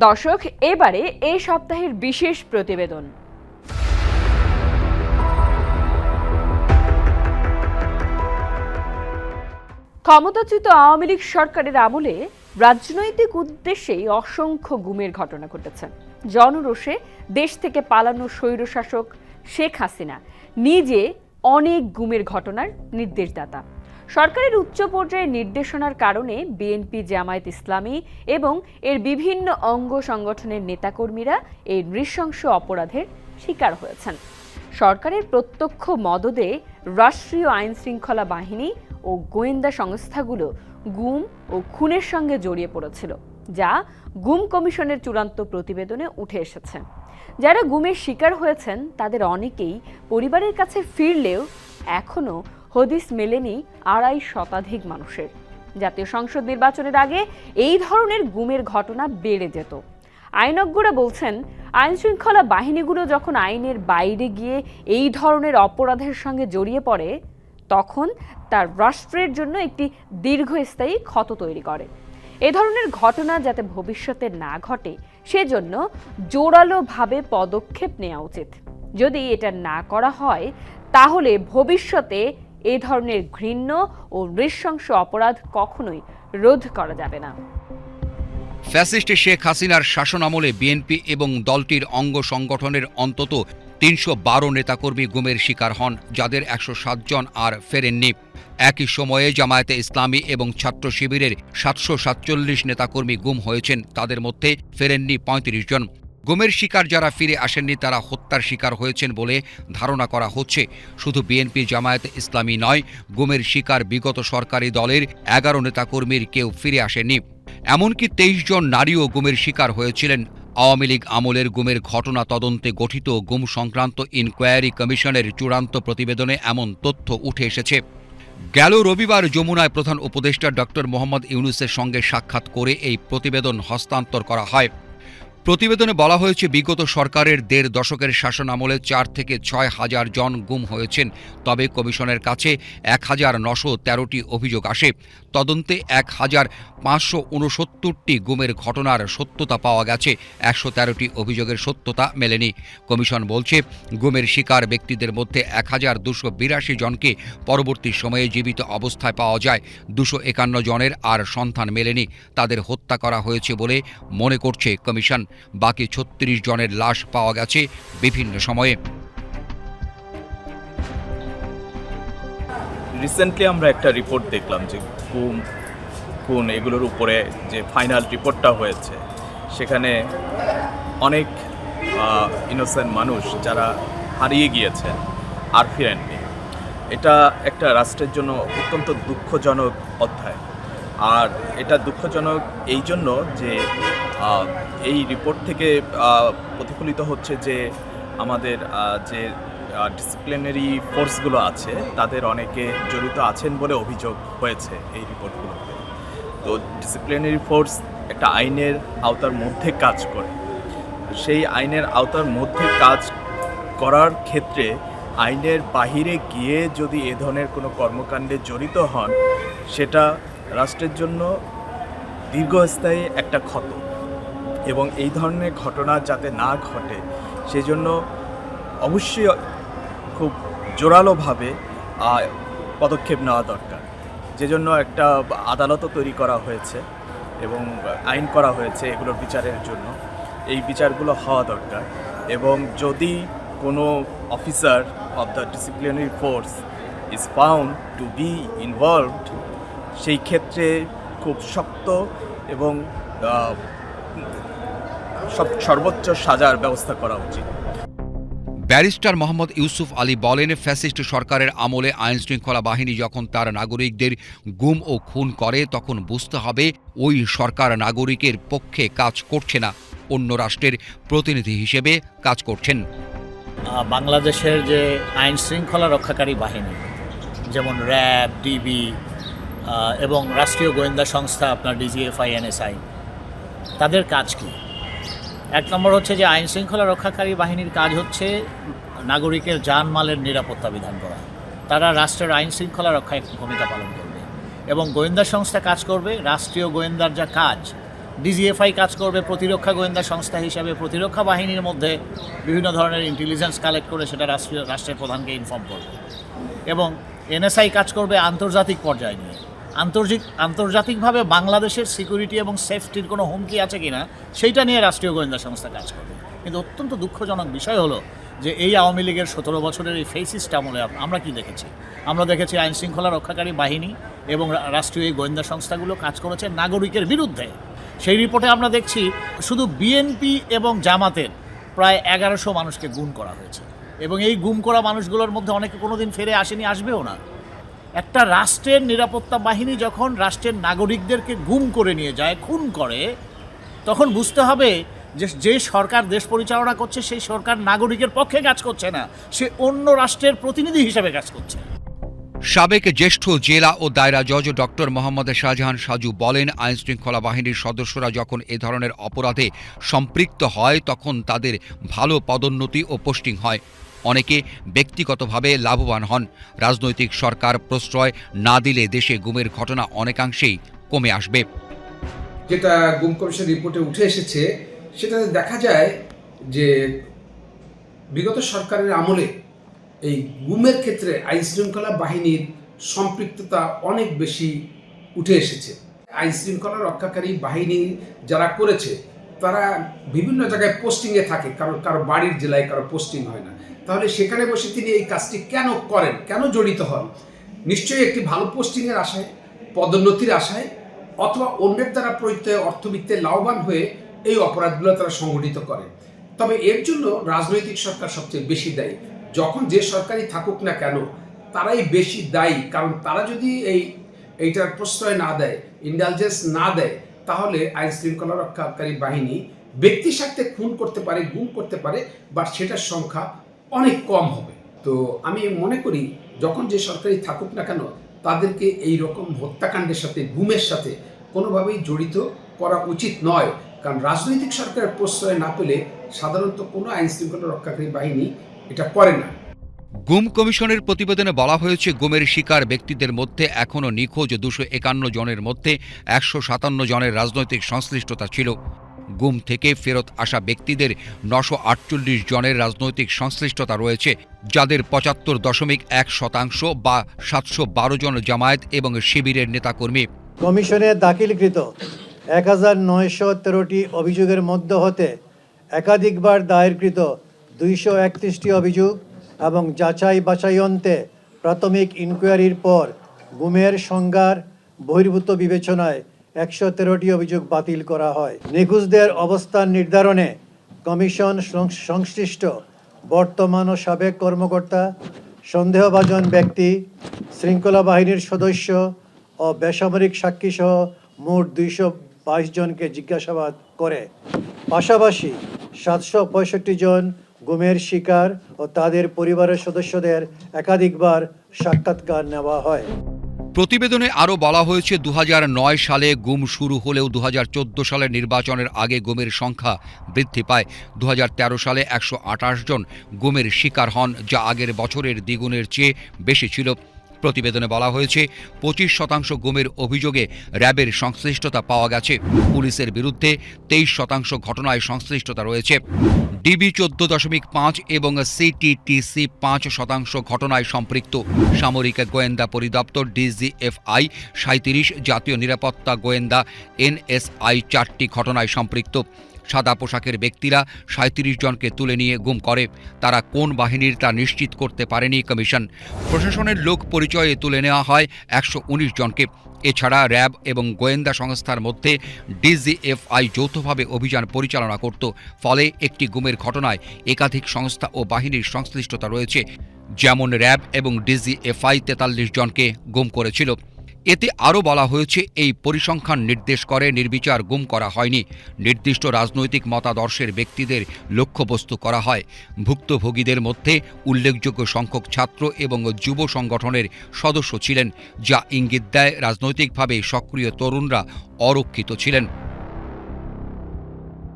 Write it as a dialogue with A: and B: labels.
A: দর্শক, এবারে এই সপ্তাহের বিশেষ প্রতিবেদন। ক্ষমতাচ্যুত আওয়ামী লীগ সরকারের আমলে রাজনৈতিক উদ্দেশ্যেই অসংখ্য গুমের ঘটনা ঘটেছে। জনরোষে দেশ থেকে পালানো স্বৈরশাসক শেখ হাসিনা নিজে অনেক গুমের ঘটনার নির্দেশদাতা। সরকারের উচ্চ পর্যায়ের নির্দেশনার কারণে বিএনপি, জামায়াত ইসলামী এবং এর বিভিন্ন অঙ্গ সংগঠনের নেতাকর্মীরা এই নৃশংস অপরাধের শিকার হয়েছেন। সরকারের প্রত্যক্ষ মদদে রাষ্ট্রীয় আইন শৃঙ্খলা বাহিনী ও গোয়েন্দা সংস্থাগুলো গুম ও খুনের সঙ্গে জড়িয়ে পড়েছিল, যা গুম কমিশনের চূড়ান্ত প্রতিবেদনে উঠে এসেছে। যারা গুমের শিকার হয়েছেন, তাদের অনেকেই পরিবারের কাছে ফিরলেও এখনও হদিস মেলেনি আড়াই শতাধিক মানুষের। জাতীয় সংসদ নির্বাচনের আগে এই ধরনের গুমের ঘটনা বেড়ে যেত। আইনজ্ঞরা বলছেন আইন শৃঙ্খলা বাহিনীগুলো যখন আইনের বাইরে গিয়ে এই ধরনের অপরাধের সঙ্গে জড়িয়ে পড়ে, তখন তার রাষ্ট্রের জন্য একটি দীর্ঘস্থায়ী ক্ষত তৈরি করে। এ ধরনের ঘটনা যাতে ভবিষ্যতে না ঘটে, সেজন্য জোরালোভাবে পদক্ষেপ নেওয়া উচিত। যদি এটা না করা হয়, তাহলে ভবিষ্যতে এ ধরনের ঘৃণ্য ও নৃশংস অপরাধ কখনোই রোধ করা যাবে না।
B: ফ্যাসিস্ট শেখ হাসিনার শাসনামলে বিএনপি এবং দলটির অঙ্গ সংগঠনের অন্তত তিনশো বারো নেতাকর্মী গুমের শিকার হন, যাদের একশো জন আর ফেরেননি। একই সময়ে জামায়াতে ইসলামী এবং ছাত্র শিবিরের সাতশো সাতচল্লিশ নেতাকর্মী গুম হয়েছেন, তাদের মধ্যে ফেরেননি পঁয়ত্রিশ জন। গুমের শিকার যারা ফিরে আসেননি, তারা হত্যার শিকার হয়েছেন বলে ধারণা করা হচ্ছে। শুধু বিএনপি জামায়াত ইসলামী নয়, গুমের শিকার বিগত সরকারি দলের এগারো নেতাকর্মীর কেউ ফিরে আসেননি। এমনকি তেইশ জন নারীও গুমের শিকার হয়েছিলেন। আওয়ামী লীগ আমলের গুমের ঘটনা তদন্তে গঠিত গুম সংক্রান্ত ইনকোয়ারি কমিশনের চূড়ান্ত প্রতিবেদনে এমন তথ্য উঠে এসেছে। গেল রবিবার যমুনায় প্রধান উপদেষ্টা ডক্টর মোহাম্মদ ইউনুসের সঙ্গে সাক্ষাৎ করে এই প্রতিবেদন হস্তান্তর করা হয়। প্রতিবেদনে বলা হয়েছে, বিগত সরকারের দেড় দশকের শাসন আমলে চার থেকে ছয় হাজার জন গুম হয়েছেন। তবে কমিশনের কাছে এক হাজার নশো তেরোটি অভিযোগ আসে। তদন্তে এক হাজার পাঁচশো উনসত্তরটি গুমের ঘটনার সত্যতা পাওয়া গেছে। একশো তেরোটি অভিযোগের সত্যতা মেলেনি। কমিশন বলছে, গুমের শিকার ব্যক্তিদের মধ্যে এক হাজার দুশো বিরাশি জনকে পরবর্তী সময়ে জীবিত অবস্থায় পাওয়া যায়। দুশো একান্ন জনের আর সন্ধান মেলেনি। তাদের হত্যা করা হয়েছে বলে মনে করছে কমিশন। বাকি ছত্রিশ জনের লাশ পাওয়া গেছে বিভিন্ন সময়ে।
C: রিসেন্টলি আমরা একটা রিপোর্ট দেখলাম যে গুম খুন এগুলোর উপরে যে ফাইনাল রিপোর্টটা হয়েছে, সেখানে অনেক ইনোসেন্ট মানুষ যারা হারিয়ে গিয়েছেন আর ফিরেননি। এটা একটা রাষ্ট্রের জন্য অত্যন্ত দুঃখজনক অধ্যায়। আর এটা দুঃখজনক এই জন্য যে এই রিপোর্ট থেকে প্রতিফলিত হচ্ছে যে, আমাদের যে ডিসিপ্লিনারি ফোর্সগুলো আছে, তাদের অনেকে জড়িত আছেন বলে অভিযোগ হয়েছে এই রিপোর্টগুলোতে। তো ডিসিপ্লিনারি ফোর্স একটা আইনের আওতার মধ্যে কাজ করে। সেই আইনের আওতার মধ্যে কাজ করার ক্ষেত্রে আইনের বাহিরে গিয়ে যদি এ ধরনের কোনো কর্মকাণ্ডে জড়িত হন, সেটা রাষ্ট্রের জন্য দীর্ঘস্থায়ী একটা ক্ষত। এবং এই ধরনের ঘটনা যাতে না ঘটে, সেজন্য অবশ্যই খুব জোরালোভাবে পদক্ষেপ নেওয়া দরকার। যে জন্য একটা আদালতও তৈরি করা হয়েছে এবং আইন করা হয়েছে এগুলোর বিচারের জন্য। এই বিচারগুলো হওয়া দরকার এবং যদি কোনো officer of the disciplinary force is found to be involved সেই ক্ষেত্রে খুব শক্ত এবং সব সর্বোচ্চ সাজার ব্যবস্থা করা উচিত।
B: ব্যারিস্টার মোহাম্মদ ইউসুফ আলী বলেন ফ্যাসিস্ট সরকারের আমলে আইন শৃঙ্খলা বাহিনী যখন তার নাগরিকদের গুম ও খুন করে তখন বুঝতে হবে ওই সরকার নাগরিকের পক্ষে কাজ করছে না। অন্য রাষ্ট্রের প্রতিনিধি হিসেবে কাজ করছেন।
D: বাংলাদেশের যে আইন শৃঙ্খলা রক্ষাকারী বাহিনী যেমন র্যাব ডিবি এবং রাষ্ট্রীয় গোয়েন্দা সংস্থা আপনার ডিজিএফআই, এনএসআই। তাদের কাজ কি? এক নম্বর হচ্ছে যে আইন শৃঙ্খলা রক্ষাকারী বাহিনীর কাজ হচ্ছে নাগরিকের জানমালের নিরাপত্তা বিধান করা। তারা রাষ্ট্রের আইন শৃঙ্খলা রক্ষায় ভূমিকা পালন করবে এবং গোয়েন্দা সংস্থা কাজ করবে। রাষ্ট্রীয় গোয়েন্দার যা কাজ, ডিজিএফআই কাজ করবে প্রতিরক্ষা গোয়েন্দা সংস্থা হিসাবে। প্রতিরক্ষা বাহিনীর মধ্যে বিভিন্ন ধরনের ইন্টেলিজেন্স কালেক্ট করে সেটা রাষ্ট্রীয়, রাষ্ট্রের প্রধানকে ইনফর্ম করবে। এবং এনএসআই কাজ করবে আন্তর্জাতিক পর্যায়ে নিয়ে। আন্তর্জাতিক আন্তর্জাতিকভাবে বাংলাদেশের সিকিউরিটি এবং সেফটির কোনো হুমকি আছে কি না সেইটা নিয়ে রাষ্ট্রীয় গোয়েন্দা সংস্থা কাজ করবে। কিন্তু অত্যন্ত দুঃখজনক বিষয় হলো যে এই আওয়ামী লীগের সতেরো বছরের এই ফেসিসটা আমলে আমরা কি দেখেছি? আমরা দেখেছি আইন শৃঙ্খলা রক্ষাকারী বাহিনী এবং রাষ্ট্রীয় এই গোয়েন্দা সংস্থাগুলো কাজ করেছে নাগরিকের বিরুদ্ধে। সেই রিপোর্টে আমরা দেখছি শুধু বিএনপি এবং জামাতের প্রায় এগারোশো মানুষকে গুম করা হয়েছে। এবং এই গুম করা মানুষগুলোর মধ্যে অনেকে কোনোদিন ফিরে আসেনি, আসবেও না। একটা রাষ্ট্রের নিরাপত্তা বাহিনী যখন রাষ্ট্রের নাগরিকদেরকে গুম করে নিয়ে যায়, খুন করে, তখন বুঝতে হবে যে যে সরকার দেশ পরিচালনা করছে, সেই সরকার নাগরিকের পক্ষে কাজ করছে না। সে অন্য রাষ্ট্রের প্রতিনিধি হিসেবে কাজ করছে।
B: সাবেক জ্যেষ্ঠ জেলা ও দায়রা জজ ডক্টর মোহাম্মদ শাহজাহান সাজু বলেন আইন শৃঙ্খলা বাহিনীর সদস্যরা যখন এ ধরনের অপরাধে সম্পৃক্ত হয়, তখন তাদের ভালো পদোন্নতি ও পোস্টিং হয়। অনেকে ব্যক্তিগতভাবে লাভবান হন। রাজনৈতিক সরকার প্রশ্রয় না দিলে দেশে গুমের ঘটনা অনেকাংশেই কমে আসবে।
E: যেটা গুম কমিশন রিপোর্টে উঠে এসেছে, সেটাতে দেখা যায় যে বিগত সরকারের আমলে এই গুমের ক্ষেত্রে আইন শৃঙ্খলা বাহিনীর সম্পৃক্ততা অনেক বেশি উঠে এসেছে। আইন শৃঙ্খলা রক্ষাকারী বাহিনী যারা করেছে তারা বিভিন্ন জায়গায় পোস্টিংয়ে থাকে, কারও কারও বাড়ির জেলায় কারও পোস্টিং হয় না। তাহলে সেখানে বসে তিনি এই কাজটি কেন করেন? কেন জড়িত হন? নিশ্চয়ই একটি ভালো পোস্টিংয়ের আশায়, পদোন্নতির আশায়, অথবা অন্যের দ্বারা প্রত্যয় অর্থবিত্তে লাভবান হয়ে এই অপরাধগুলো তারা সংগঠিত করে। তবে এর জন্য রাজনৈতিক সরকার সবচেয়ে বেশি দায়ী। যখন যে সরকারই থাকুক না কেন, তারাই বেশি দায়ী। কারণ তারা যদি এই, এইটার প্রশ্রয় না দেয় ইন্ডালজেন্স না দেয় তাহলে আইন শৃঙ্খলা রক্ষাকারী বাহিনী ব্যক্তি স্বার্থে খুন করতে পারে, গুম করতে পারে বাট সেটার সংখ্যা অনেক কম হবে। তো আমি মনে করি, যখন যে সরকারি থাকুক না কেন, তাদেরকে এই রকম হত্যাকাণ্ডের সাথে, গুমের সাথে কোনোভাবেই জড়িত করা উচিত নয়। কারণ রাজনৈতিক সরকারের প্রশ্রয় না পেলে সাধারণত কোনো আইন শৃঙ্খলা রক্ষাকারী বাহিনী এটা করে না।
B: গুম কমিশনের প্রতিবেদনে বলা হয়েছে, গুমের শিকার ব্যক্তিদের মধ্যে এখনও নিখোঁজ দুশো একান্ন জনের মধ্যে একশো সাতান্ন জনের রাজনৈতিক সংশ্লিষ্টতা ছিল। গুম থেকে ফেরত আসা ব্যক্তিদের নশো আটচল্লিশ জনের রাজনৈতিক সংশ্লিষ্টতা রয়েছে, যাদের পঁচাত্তর দশমিক এক শতাংশ বা সাতশো বারো জন জামায়াত এবং শিবিরের নেতাকর্মী।
F: কমিশনে দাখিলকৃত এক হাজার নয়শো তেরোটি অভিযোগের মধ্য হতে একাধিকবার দায়েরকৃত দুইশো একত্রিশটি অভিযোগ এবং যাচাই বাছাই অন্তে প্রাথমিক ইনকোয়ারির পর গুমের সংজ্ঞার বহির্ভূত বিবেচনায় একশো তেরোটি অভিযোগ বাতিল করা হয়। নিখোঁজদের অবস্থান নির্ধারণে কমিশন সংশ্লিষ্ট বর্তমান ও সাবেক কর্মকর্তা, সন্দেহভাজন ব্যক্তি, শৃঙ্খলা বাহিনীর সদস্য ও বেসামরিক সাক্ষীসহ মোট দুইশো বাইশ জনকে জিজ্ঞাসাবাদ করে। পাশাপাশি সাতশো পঁয়ষট্টি জন গুমের শিকার ও তাদের পরিবারের সদস্যদের একাধিকবার সাক্ষাৎকার নেওয়া হয়।
B: প্রতিবেদনে আরও বলা হয়েছে দু হাজার নয় সালে গুম শুরু হলেও দু হাজার সালের নির্বাচনের আগে গুমের সংখ্যা বৃদ্ধি পায়। দুহাজার তেরো সালে একশো আঠাশ জন গুমের শিকার হন, যা আগের বছরের দ্বিগুণের চেয়ে বেশি ছিল। প্রতিবেদনে বলা হয়েছে, পঁচিশ শতাংশ গুমের অভিযোগে র্যাবের সংশ্লিষ্টতা পাওয়া গেছে। পুলিশের বিরুদ্ধে তেইশ শতাংশ ঘটনায় সংশ্লিষ্টতা রয়েছে। ডিবি চোদ্দ দশমিক পাঁচ এবং সিটিটিসি পাঁচ শতাংশ ঘটনায় সম্পৃক্ত। সামরিক গোয়েন্দা পরিদপ্তর ডিজিএফআই সাঁত্রিশ জাতীয় নিরাপত্তা গোয়েন্দা এনএসআই চারটি ঘটনায় সম্পৃক্ত। সাদা পোশাকের ব্যক্তিরা সাঁত্রিশ জনকে তুলে নিয়ে গুম করে। তারা কোন বাহিনীর তা নিশ্চিত করতে পারেনি কমিশন। প্রশাসনের লোক পরিচয়ে তুলে নেওয়া হয় একশো উনিশ জনকে। এছাড়া র্যাব এবং গোয়েন্দা সংস্থার মধ্যে ডিজিএফআই যৌথভাবে অভিযান পরিচালনা করত। ফলে একটি গুমের ঘটনায় একাধিক সংস্থা ও বাহিনীর সংশ্লিষ্টতা রয়েছে। যেমন র্যাব এবং ডিজিএফআই তেতাল্লিশ জনকে গুম করেছিল। এতে আরও বলা হয়েছে, এই পরিসংখ্যান নির্দেশ করে, নির্বিচার গুম করা হয়নি। নির্দিষ্ট রাজনৈতিক মতাদর্শের ব্যক্তিদের লক্ষ্যবস্তু করা হয়। ভুক্তভোগীদের মধ্যে উল্লেখযোগ্য সংখ্যক ছাত্র এবং যুব সংগঠনের সদস্য ছিলেন, যা ইঙ্গিত দেয়, রাজনৈতিকভাবে সক্রিয় তরুণরা অরক্ষিত ছিলেন।